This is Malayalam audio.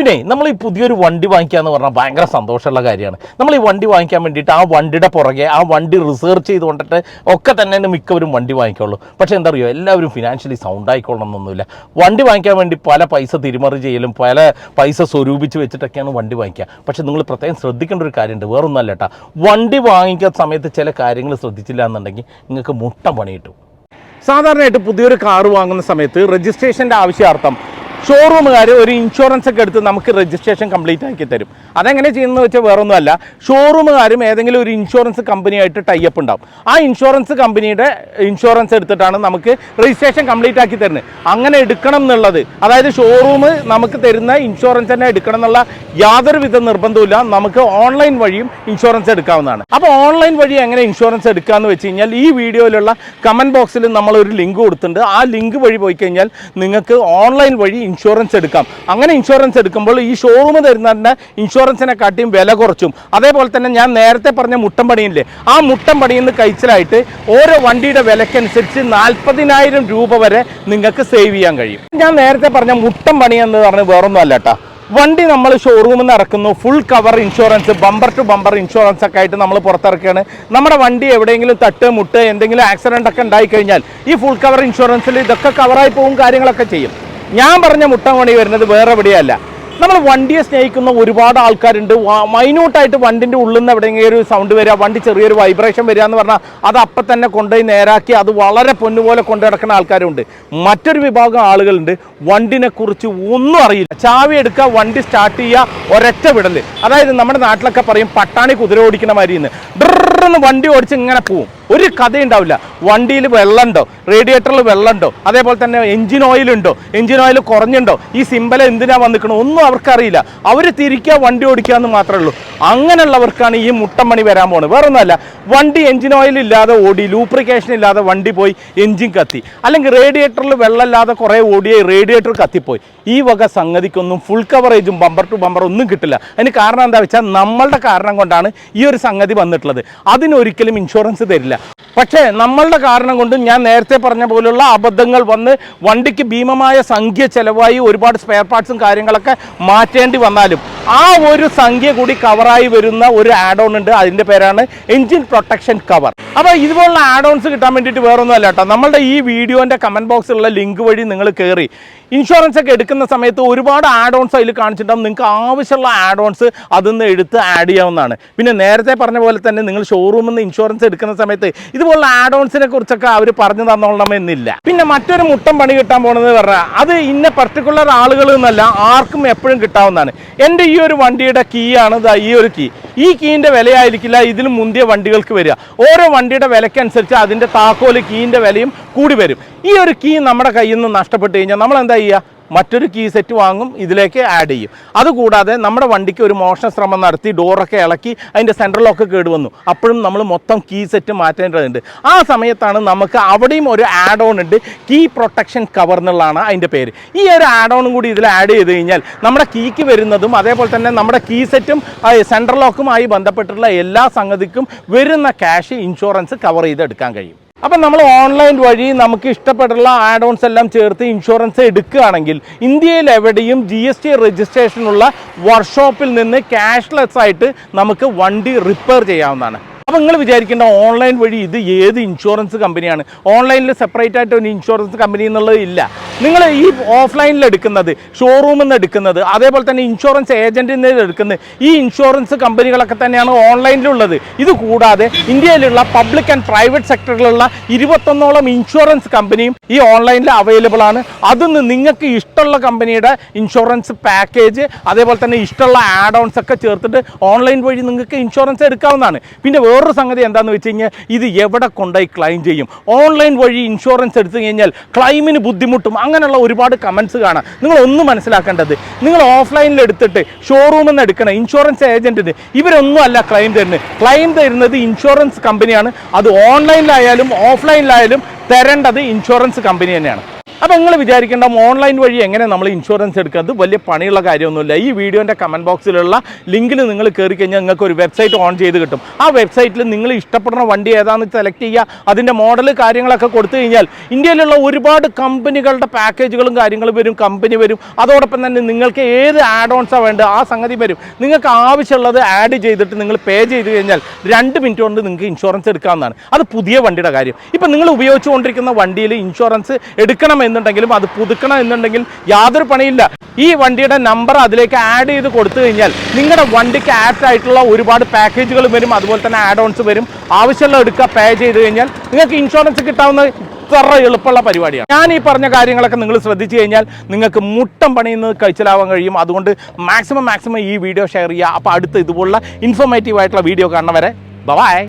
പിന്നെ നമ്മൾ ഈ പുതിയൊരു വണ്ടി വാങ്ങിക്കുക എന്ന് പറഞ്ഞാൽ ഭയങ്കര സന്തോഷമുള്ള കാര്യമാണ്. നമ്മൾ ഈ വണ്ടി വാങ്ങിക്കാൻ വേണ്ടിയിട്ട് ആ വണ്ടിയുടെ പുറകെ ആ വണ്ടി റിസർച്ച് ചെയ്ത് കൊണ്ടിട്ട് ഒക്കെ തന്നെ മിക്കവരും വണ്ടി വാങ്ങിക്കുള്ളൂ. പക്ഷേ എന്താ പറയുക എല്ലാവരും ഫിനാൻഷ്യലി സൗണ്ട് ആയിക്കൊള്ളണം എന്നൊന്നുമില്ല. വണ്ടി വാങ്ങിക്കാൻ വേണ്ടി പല പൈസ തിരിമറി ചെയ്യലും പല പൈസ സ്വരൂപിച്ച് വെച്ചിട്ടൊക്കെയാണ് വണ്ടി വാങ്ങിക്കുക. പക്ഷേ നിങ്ങൾ പ്രത്യേകം ശ്രദ്ധിക്കേണ്ട ഒരു കാര്യമുണ്ട് വേറൊന്നല്ല കേട്ടോ. വണ്ടി വാങ്ങിക്കുന്ന സമയത്ത് ചില കാര്യങ്ങൾ ശ്രദ്ധിച്ചില്ല എന്നുണ്ടെങ്കിൽ നിങ്ങൾക്ക് മുട്ട പണിയിട്ടു. സാധാരണയായിട്ട് പുതിയൊരു കാർ വാങ്ങുന്ന സമയത്ത് രജിസ്ട്രേഷന്റെ ആവശ്യാർത്ഥം ഷോറൂമുകാർ ഒരു ഇൻഷുറൻസ് ഒക്കെ എടുത്ത് നമുക്ക് രജിസ്ട്രേഷൻ കംപ്ലീറ്റ് ആക്കി തരും. അതെങ്ങനെ ചെയ്യുന്നത് വെച്ചാൽ വേറൊന്നുമല്ല ഷോറൂമുകാരും ഏതെങ്കിലും ഒരു ഇൻഷുറൻസ് കമ്പനിയായിട്ട് ടൈപ്പ് ഉണ്ടാവും. ആ ഇൻഷുറൻസ് കമ്പനിയുടെ ഇൻഷുറൻസ് എടുത്തിട്ടാണ് നമുക്ക് രജിസ്ട്രേഷൻ കംപ്ലീറ്റ് ആക്കി തരുന്നത്. അങ്ങനെ എടുക്കണം എന്നുള്ളത് അതായത് ഷോറൂം നമുക്ക് തരുന്ന ഇൻഷുറൻസ് തന്നെ എടുക്കണം എന്നുള്ള യാതൊരു വിധ നിർബന്ധമില്ല നമുക്ക് ഓൺലൈൻ വഴിയും ഇൻഷുറൻസ് എടുക്കാവുന്നതാണ്. അപ്പോൾ ഓൺലൈൻ വഴി എങ്ങനെ ഇൻഷുറൻസ് എടുക്കാമെന്ന് വെച്ച് കഴിഞ്ഞാൽ ഈ വീഡിയോയിലുള്ള കമന്റ് ബോക്സിൽ നമ്മളൊരു ലിങ്ക് കൊടുത്തിട്ടുണ്ട്. ആ ലിങ്ക് വഴി പോയി കഴിഞ്ഞാൽ നിങ്ങൾക്ക് ഓൺലൈൻ വഴി ഇൻഷുറൻസ് എടുക്കാം. അങ്ങനെ ഇൻഷുറൻസ് എടുക്കുമ്പോൾ ഈ ഷോറൂം തരുന്നതിന്റെ ഇൻഷുറൻസിനെ കാട്ടിയും വില കുറച്ചും. അതേപോലെ തന്നെ ഞാൻ നേരത്തെ പറഞ്ഞ മുട്ടം പണിയില്ലേ ആ മുട്ടം പണിയിൽ നിന്ന് കഴിച്ചിലായിട്ട് ഓരോ വണ്ടിയുടെ വിലക്കനുസരിച്ച് നാൽപ്പതിനായിരം രൂപ വരെ നിങ്ങൾക്ക് സേവ് ചെയ്യാൻ കഴിയും. ഞാൻ നേരത്തെ പറഞ്ഞ മുട്ടം പണി എന്ന് പറഞ്ഞ് വേറൊന്നും അല്ല കേട്ടോ വണ്ടി നമ്മൾ ഷോറൂമിൽ നിന്ന് ഇറക്കുന്നു full cover insurance bumper to bumper insurance ഒക്കെ ആയിട്ട് നമ്മൾ പുറത്തിറക്കുകയാണ്. നമ്മുടെ വണ്ടി എവിടെയെങ്കിലും തട്ട് മുട്ട് എന്തെങ്കിലും ആക്സിഡന്റ് ഒക്കെ ഉണ്ടായിക്കഴിഞ്ഞാൽ ഈ ഫുൾ കവർ ഇൻഷുറൻസിൽ ഇതൊക്കെ കവറായി പോകും കാര്യങ്ങളൊക്കെ ചെയ്യും. ഞാൻ പറഞ്ഞ മുട്ടമണി വരുന്നത് വേറെ എവിടെയല്ല. നമ്മൾ വണ്ടിയെ സ്നേഹിക്കുന്ന ഒരുപാട് ആൾക്കാരുണ്ട്. മൈന്യൂട്ടായിട്ട് വണ്ടിന്റെ ഉള്ളിൽ നിന്ന് എവിടെയെങ്കിലും ഒരു സൗണ്ട് വരിക വണ്ടി ചെറിയൊരു വൈബ്രേഷൻ വരിക എന്ന് പറഞ്ഞാൽ അത് അപ്പം തന്നെ കൊണ്ടുപോയി നേരാക്കി അത് വളരെ പൊന്നുപോലെ കൊണ്ടു നടക്കുന്ന ആൾക്കാരുണ്ട്. മറ്റൊരു വിഭാഗം ആളുകളുണ്ട്. വണ്ടിനെക്കുറിച്ച് ഒന്നും അറിയില്ല. ചാവി എടുക്കുക വണ്ടി സ്റ്റാർട്ട് ചെയ്യുക ഒരൊറ്റ വിടൽ. അതായത് നമ്മുടെ നാട്ടിലൊക്കെ പറയും പട്ടാണി കുതിര ഓടിക്കുന്ന മാതിരി ഡ്രന്ന് വണ്ടി ഓടിച്ച് ഇങ്ങനെ പോവും. ഒരു കഥ ഉണ്ടാവില്ല വണ്ടിയിൽ വെള്ളമുണ്ടോ? റേഡിയേറ്ററിൽ വെള്ളമുണ്ടോ? അതേപോലെ തന്നെ എഞ്ചിൻ ഉണ്ടോ? എഞ്ചിൻ ഓയിൽ കുറഞ്ഞുണ്ടോ? ഈ സിമ്പൽ എന്തിനാ വന്നിക്കണം ഒന്നും അവർക്കറിയില്ല. അവർ തിരിക്കുക വണ്ടി ഓടിക്കുക എന്ന് മാത്രമേ ഉള്ളൂ. അങ്ങനെയുള്ളവർക്കാണ് ഈ മുട്ടമണി വരാൻ പോകുന്നത് വേറെ ഒന്നുമല്ല വണ്ടി എഞ്ചിൻ ഓയിൽ ഇല്ലാതെ ഓടി ലൂപ്രിക്കേഷൻ ഇല്ലാതെ വണ്ടി പോയി എഞ്ചിൻ കത്തി. അല്ലെങ്കിൽ റേഡിയേറ്ററിൽ വെള്ളമില്ലാതെ കുറേ ഓടിയ റേഡിയേറ്റർ കത്തിപ്പോയി. ഈ വക സംഗതിക്കൊന്നും ഫുൾ കവറേജും ബമ്പർ ടു ബമ്പർ ഒന്നും കിട്ടില്ല. അതിന് കാരണം എന്താ വെച്ചാൽ നമ്മളുടെ കാരണം കൊണ്ടാണ് ഈ ഒരു സംഗതി വന്നിട്ടുള്ളത്. അതിനൊരിക്കലും ഇൻഷുറൻസ് തരില്ല. പക്ഷേ നമ്മളുടെ കാരണം കൊണ്ട് ഞാൻ നേരത്തെ പറഞ്ഞ പോലുള്ള അബദ്ധങ്ങൾ വന്ന് വണ്ടിക്ക് ഭീമമായ സംഖ്യ ചെലവായി ഒരുപാട് സ്പെയർ പാർട്സും കാര്യങ്ങളൊക്കെ മാറ്റേണ്ടി വന്നാലും ആ ഒരു സംഖ്യ കൂടി കവറായി വരുന്ന ഒരു ആഡ് ഓൺ ഉണ്ട്. അതിന്റെ പേരാണ് എഞ്ചിൻ പ്രൊട്ടക്ഷൻ കവർ അപ്പോൾ ഇതുപോലുള്ള ആഡ് ഓൺസ് കിട്ടാൻ വേണ്ടിയിട്ട് വേറൊന്നും അല്ല കേട്ടോ. നമ്മളുടെ ഈ വീഡിയോന്റെ കമന്റ് ബോക്സിലുള്ള ലിങ്ക് വഴി നിങ്ങൾ കയറി ഇൻഷുറൻസ് ഒക്കെ എടുക്കുന്ന സമയത്ത് ഒരുപാട് ആഡ് ഓൺസ് അതിൽ കാണിച്ചിട്ടുണ്ടാകും നിങ്ങൾക്ക് ആവശ്യമുള്ള ആഡ് ഓൺസ് അതിൽ നിന്ന് എടുത്ത് ആഡ് ചെയ്യാവുന്നതാണ്. പിന്നെ നേരത്തെ പറഞ്ഞ പോലെ തന്നെ നിങ്ങൾ ഷോറൂമിൽ നിന്ന് ഇൻഷുറൻസ് എടുക്കുന്ന സമയത്ത് ഇതുപോലുള്ള ആഡ് ഓൺസിനെ കുറിച്ചൊക്കെ അവർ പറഞ്ഞു തന്നോളണമെന്നില്ല. പിന്നെ മറ്റൊരു മുട്ടം പണി കിട്ടാൻ പോണെന്ന് പറഞ്ഞാൽ അത് ഇന്ന പർട്ടിക്കുലർ ആളുകൾ എന്നല്ല ആർക്കും എപ്പോഴും കിട്ടാവുന്നതാണ്. എന്റെ ഈ ഒരു വണ്ടിയുടെ കീ ആണ് ഈ ഒരു കീ ഈ കീന്റെ വിലയായിരിക്കില്ല ഇതിൽ മുന്തിയ വണ്ടികൾക്ക് വരിക. ഓരോ വണ്ടിയുടെ വിലക്കനുസരിച്ച് അതിന്റെ താക്കോൽ കീന്റെ വിലയും കൂടി വരും. ഈ ഒരു കീ നമ്മുടെ കയ്യിൽ നിന്ന് നഷ്ടപ്പെട്ട് കഴിഞ്ഞാൽ നമ്മൾ എന്താ ചെയ്യുക? മറ്റൊരു കീ സെറ്റ് വാങ്ങും ഇതിലേക്ക് ആഡ് ചെയ്യും. അതുകൂടാതെ നമ്മുടെ വണ്ടിക്ക് ഒരു മോഷണ ശ്രമം നടത്തി ഡോറൊക്കെ ഇളക്കി അതിന്റെ സെൻട്രലൊക്കെ കേടുവന്നു. അപ്പോഴും നമ്മൾ മൊത്തം കീ സെറ്റ് മാറ്റേണ്ടതുണ്ട്. ആ സമയത്താണ് നമുക്ക് അവിടെയും ഒരു ആഡ് ഓൺ ഉണ്ട്. കീ പ്രൊട്ടക്ഷൻ കവർ എന്നുള്ളതാണ് അതിന്റെ പേര്. ഈ ഒരു ആഡ് ഓണും കൂടി ഇതിൽ ആഡ് ചെയ്ത് കഴിഞ്ഞാൽ നമ്മുടെ കീക്ക് വരുന്നതും അതേപോലെ തന്നെ നമ്മുടെ കീ സെറ്റും സെൻട്രൽ ലോക്കുമായി ബന്ധപ്പെട്ടുള്ള എല്ലാ സംഗതിക്കും വരുന്ന ക്യാഷ് ഇൻഷുറൻസ് കവർ ചെയ്തെടുക്കാൻ കഴിയും. അപ്പം നമ്മൾ ഓൺലൈൻ വഴി നമുക്ക് ഇഷ്ടപ്പെട്ടുള്ള ആഡ് ഓൺസ് എല്ലാം ചേർത്ത് ഇൻഷുറൻസ് എടുക്കുകയാണെങ്കിൽ ഇന്ത്യയിൽ എവിടെയും ജി എസ് ടി രജിസ്ട്രേഷനുള്ള വർക്ക്ഷോപ്പിൽ നിന്ന് ക്യാഷ്ലെസ് ആയിട്ട് നമുക്ക് വണ്ടി റിപ്പയർ ചെയ്യാവുന്നതാണ്. അപ്പോൾ നിങ്ങൾ വിചാരിക്കേണ്ട ഓൺലൈൻ വഴി ഇത് ഏത് ഇൻഷുറൻസ് കമ്പനിയാണ് ഓൺലൈനിൽ സെപ്പറേറ്റ് ആയിട്ട് ഒരു ഇൻഷുറൻസ് കമ്പനി എന്നുള്ളത് ഇല്ല. നിങ്ങൾ ഈ ഓഫ്ലൈനിൽ എടുക്കുന്നത് ഷോറൂമിൽ നിന്ന് എടുക്കുന്നത് അതേപോലെ തന്നെ ഇൻഷുറൻസ് ഏജന്റിൽ നിന്ന് എടുക്കുന്നത് ഈ ഇൻഷുറൻസ് കമ്പനികളൊക്കെ തന്നെയാണ് ഓൺലൈനിലുള്ളത് ഇത് കൂടാതെ ഇന്ത്യയിലുള്ള പബ്ലിക് ആൻഡ് പ്രൈവറ്റ് സെക്ടറിലുള്ള ഇരുപത്തൊന്നോളം ഇൻഷുറൻസ് കമ്പനിയും ഈ ഓൺലൈനിൽ അവൈലബിൾ ആണ്. അതിന്ന് നിങ്ങൾക്ക് ഇഷ്ടമുള്ള കമ്പനിയുടെ ഇൻഷുറൻസ് പാക്കേജ് അതേപോലെ തന്നെ ഇഷ്ടമുള്ള ആഡ് ഓൺസ് ഒക്കെ ചേർത്തിട്ട് ഓൺലൈൻ വഴി നിങ്ങൾക്ക് ഇൻഷുറൻസ് എടുക്കാവുന്നതാണ്. പിന്നെ വേറൊരു സംഗതി എന്താണെന്ന് വെച്ച് കഴിഞ്ഞാൽ ഇത് എവിടെ കൊണ്ടുപോയി ക്ലെയിം ചെയ്യും? ഓൺലൈൻ വഴി ഇൻഷുറൻസ് എടുത്തു കഴിഞ്ഞാൽ ക്ലെയിമിന് ബുദ്ധിമുട്ടും അങ്ങനെയുള്ള ഒരുപാട് കമൻസ് കാണാം. നിങ്ങൾ ഒന്ന് മനസ്സിലാക്കേണ്ടത്. നിങ്ങൾ ഓഫ്ലൈനിൽ എടുത്തിട്ട് ഷോറൂമിൽ നിന്ന് എടുക്കണം ഇൻഷുറൻസ് ഏജന്റിന് ഇവരൊന്നും അല്ല ക്ലെയിം തരുന്നത് ക്ലെയിം തരുന്നത് ഇൻഷുറൻസ് കമ്പനിയാണ് അത് ഓൺലൈനിലായാലും ഓഫ്ലൈനിലായാലും തരേണ്ടത് ഇൻഷുറൻസ് കമ്പനി തന്നെയാണ്. അപ്പോൾ നിങ്ങൾ വിചാരിക്കേണ്ട ഓൺലൈൻ വഴി എങ്ങനെ നമ്മൾ ഇൻഷുറൻസ് എടുക്കുക? അത് വലിയ പണിയുള്ള കാര്യമൊന്നുമില്ല. ഈ വീഡിയോന്റെ കമന്റ് ബോക്സിലുള്ള ലിങ്കിൽ നിങ്ങൾ കയറി കഴിഞ്ഞാൽ നിങ്ങൾക്ക് ഒരു വെബ്സൈറ്റ് ഓൺ ചെയ്ത് കിട്ടും. ആ വെബ്സൈറ്റിൽ നിങ്ങൾ ഇഷ്ടപ്പെടുന്ന വണ്ടി ഏതാണെന്ന് സെലക്ട് ചെയ്യുക. അതിന്റെ മോഡൽ കാര്യങ്ങളൊക്കെ കൊടുത്തു കഴിഞ്ഞാൽ ഇന്ത്യയിലുള്ള ഒരുപാട് കമ്പനികളുടെ പാക്കേജുകളും കാര്യങ്ങളും വരും കമ്പനി വരും. അതോടൊപ്പം തന്നെ നിങ്ങൾക്ക് ഏത് ആഡ് ഓൺസാണ് വേണ്ടത് ആ സംഗതി വരും. നിങ്ങൾക്ക് ആവശ്യമുള്ളത് ആഡ് ചെയ്തിട്ട് നിങ്ങൾ പേ ചെയ്ത് കഴിഞ്ഞാൽ രണ്ട് മിനിറ്റ് കൊണ്ട് നിങ്ങൾക്ക് ഇൻഷുറൻസ് എടുക്കാവുന്നതാണ്. അത് പുതിയ വണ്ടിയുടെ കാര്യം. ഇപ്പം നിങ്ങൾ ഉപയോഗിച്ചുകൊണ്ടിരിക്കുന്ന വണ്ടിയിൽ ഇൻഷുറൻസ് എടുക്കണം എന്നുണ്ടെങ്കിലും അത് പുതുക്കണം എന്നുണ്ടെങ്കിൽ യാതൊരു പണിയില്ല. ഈ വണ്ടിയുടെ നമ്പർ അതിലേക്ക് ആഡ് ചെയ്ത് കൊടുത്തു കഴിഞ്ഞാൽ നിങ്ങളുടെ വണ്ടിക്ക് ആപ്റ്റ് ആയിട്ടുള്ള ഒരുപാട് പാക്കേജുകൾ വരും അതുപോലെ തന്നെ ആഡ് ഓൺസ് വരും. ആവശ്യമുള്ള എടുക്കുക പേ ചെയ്ത് കഴിഞ്ഞാൽ നിങ്ങൾക്ക് ഇൻഷുറൻസ് കിട്ടാവുന്ന ഇത്ര എളുപ്പമുള്ള പരിപാടിയാണ്. ഞാൻ ഈ പറഞ്ഞ കാര്യങ്ങളൊക്കെ നിങ്ങൾ ശ്രദ്ധിച്ചു കഴിഞ്ഞാൽ നിങ്ങൾക്ക് മുട്ടം പണിയുന്നത് കഴിച്ചിലാവാൻ കഴിയും. അതുകൊണ്ട് മാക്സിമം മാക്സിമം ഈ വീഡിയോ ഷെയർ ചെയ്യുക. അപ്പോൾ അടുത്ത് ഇതുപോലുള്ള ഇൻഫോർമേറ്റീവ് ആയിട്ടുള്ള വീഡിയോ കാണുന്നവരെ ബൈ